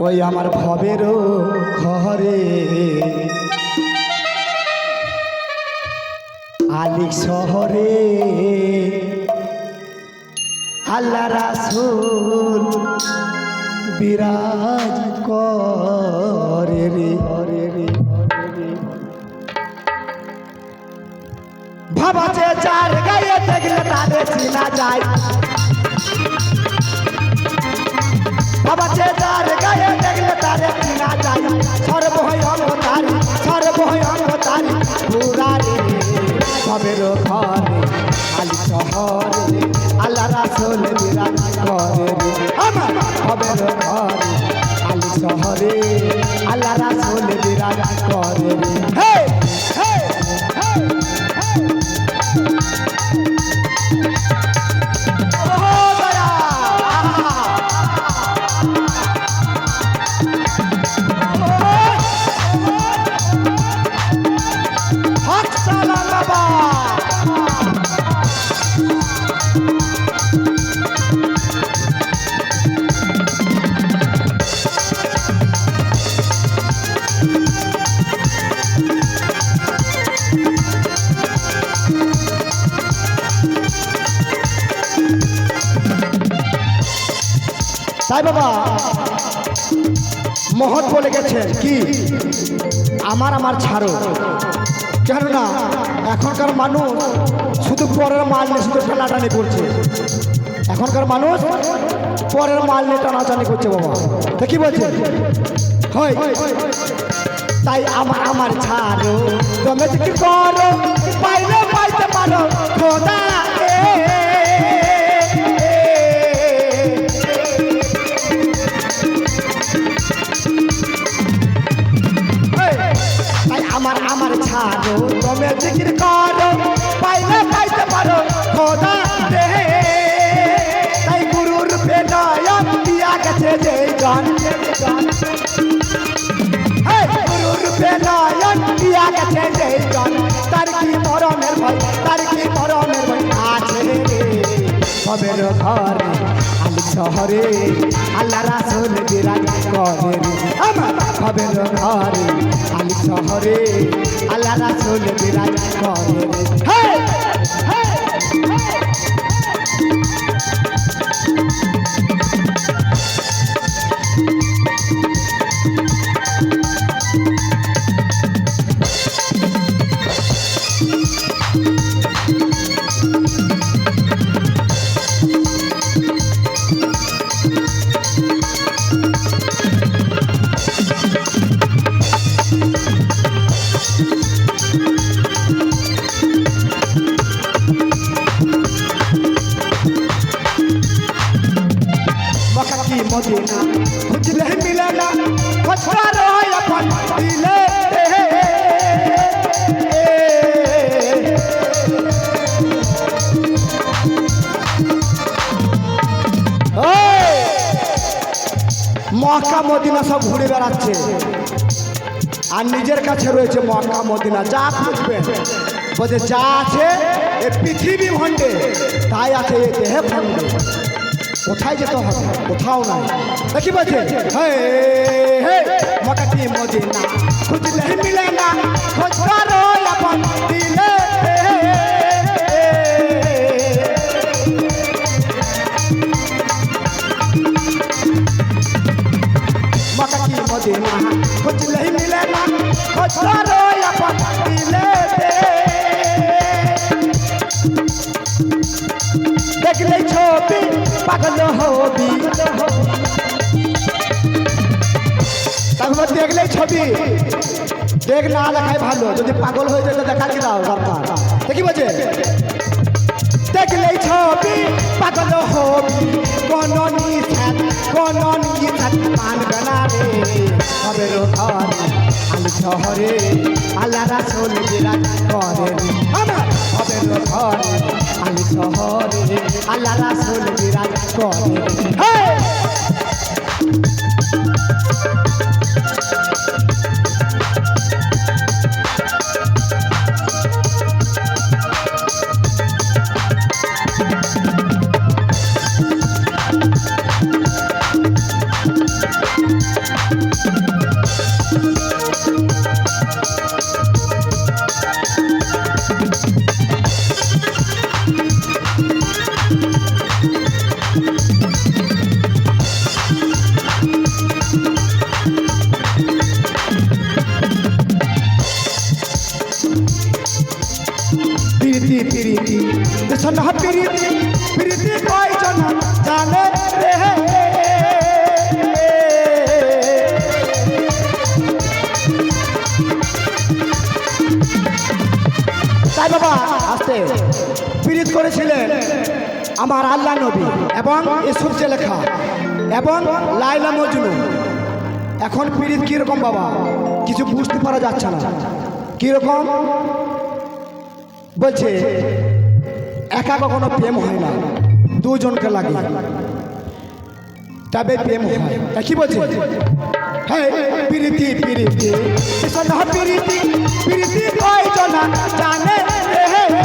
ওই আমার ভবের ঘরে। আলিক শহরে আল্লাহ রাসুল বিরাজ করে রে। হরে রে ভাবা যে চার গায়ে দেখলে তাদের চিনা যায়। বাবা চিনা যায় সর্বহয় অঙ্গ তারি সর্বহয় অঙ্গ তারি পুরারে সবের ঘরে আলি শহরে, আল্লাহ রাসুল বিরাজ করে আমার সবের ঘরে আলি শহরে, আল্লাহ রাসুল বিরাজ করে হে! তাই বাবা, মহৎ বলে গেছেন কি? আমার আমার ছাড়ো। কেননা এখনকার মানুষ শুধু পরের মাল নিয়ে শুধু টানাটানি করছে। এখনকার মানুষ পরের মাল নিয়ে টানাটানি করছে বাবা। তা কি বলছে? হয়। তাই আমার আমার ছাড়ো। তুমি কি করো? জিকির করো পাইলে পাইতে পারো খোদা রে তাই গুরুর বেনয়ন দিয়া গেছে যে গান গুরুর বেনয়ন দিয়া গেছে যে গান। তার কি মরণের ভয়, তার কি মরণের ভয় আছে রে? সবের ঘরে, আলি শহরে, আল্লাহ রাসুল বিরাজ করে আমার সবের ঘরে শহরে আল্লাহ রাসুল বিরাজ করে। হে হে হে মক্কা, মদিনা সব ঘুরে বেড়াচ্ছে। আর নিজের কাছে রয়েছে মক্কা, মদিনা, যা খুঁজবেন। বলছে, যা আছে এ পৃথিবী ভণ্ডে, তাই আছে এ দেহে ভণ্ডে। কোথায় যেতে হবে? কোথাও নাই। দেখি বলছে হে। মকাটি মদিনা। খুঁজলে মিলে না খোঁজবার আপন দিলে। মকাটি মদিনা খুঁজলে মিলে না খোঁজবার আপন দিলে। দেখলে ছবি, পাগল হবি। তারপর দেখলে ছবি। দেখ না দেখাই ভালো, যদি পাগল হয়ে যায় তো দেখা কি দাও দরকার। দেখি বলছে। দেখলে ছবি, পাগল হবি। কোন নিষেধ কোন নিষেধ মানবে না রে। হবে ঘরে, আলি শহরে আল্লাহ রাসুল বিরাজ করে রে। আমার হবে ঘরে শহরে আল্লাহ রাসুল বিরাজ করে আমার আল্লাহ নবী এবং ইসুফ লেখা এবং লাইলা মজনু। এখন পীড়িত কীরকম বাবা? কিছু বুঝতে পারা যাচ্ছে না। কীরকম? বলছে, একা কখনো প্রেম হয় না, দুজনকে লাগে। তবে প্রেম হয়। কি বলছে? হ্যাঁ প্রীতি প্রীতি। প্রীতি প্রীতি কয়জন জানে? হে হে।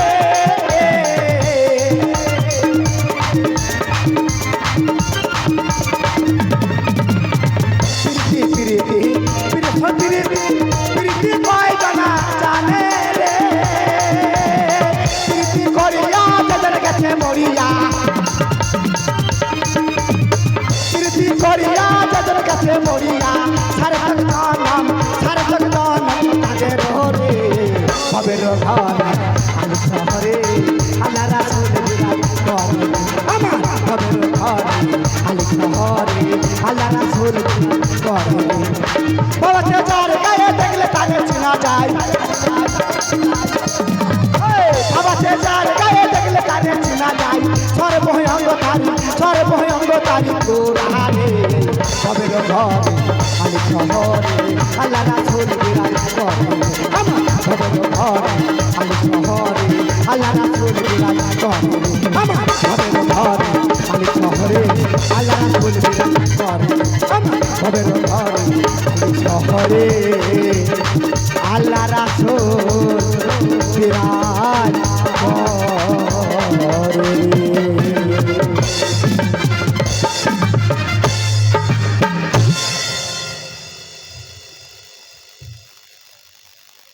গেছে মরিয়া। তোর হারে সবে ঘরে আমি শহরে আল্লাহ রাসুল বিরাজ করে আমার সবে ঘরে আমি শহরে আল্লাহ রাসুল বিরাজ করে আমার সবে ঘরে আমি শহরে আল্লাহ রাসুল বিরাজ করে আমার সবে ঘরে আমি শহরে আল্লাহ রাসুল বিরাজ